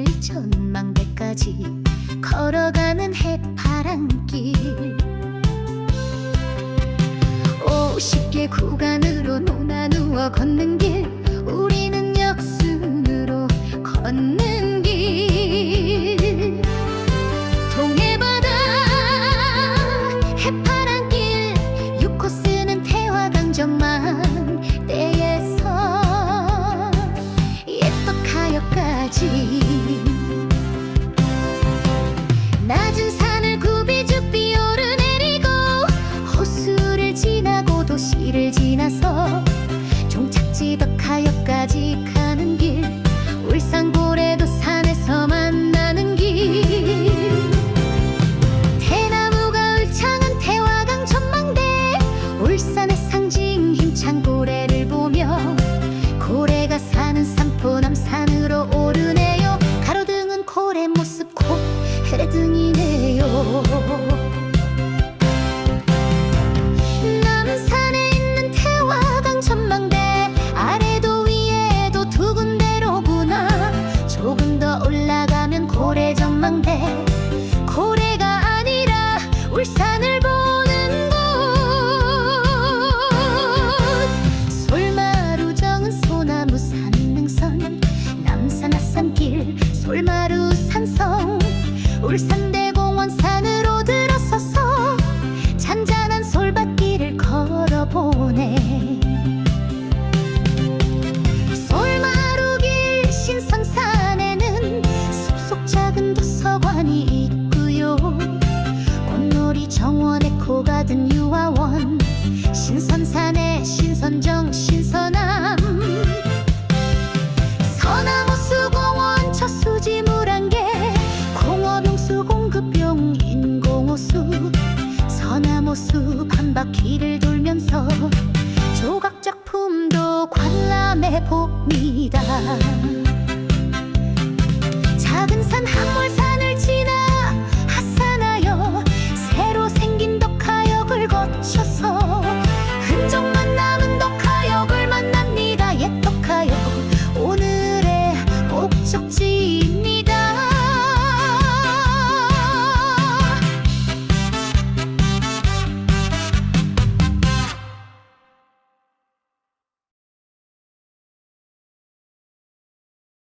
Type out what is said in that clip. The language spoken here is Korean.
종일 전망대까지 걸어가는 해파랑길. 50개 구간으로 노나누어 걷는 길 우리는 역순으로 걷는 길. 동해바다 해파랑길 6코스는 태화강 전망대 고래 모습 고해등이네요 산성. 울산대공원 산으로 들어서서 잔잔한 솔밭길을 걸어보네. 솔마루길 신선산에는 숲속 작은 도서관이 있고요. 꽃놀이 정원에 코가 든 유아원 신선산에 신선정 신선한 거리를 돌면서 조각 작품도 관람해 봅니다.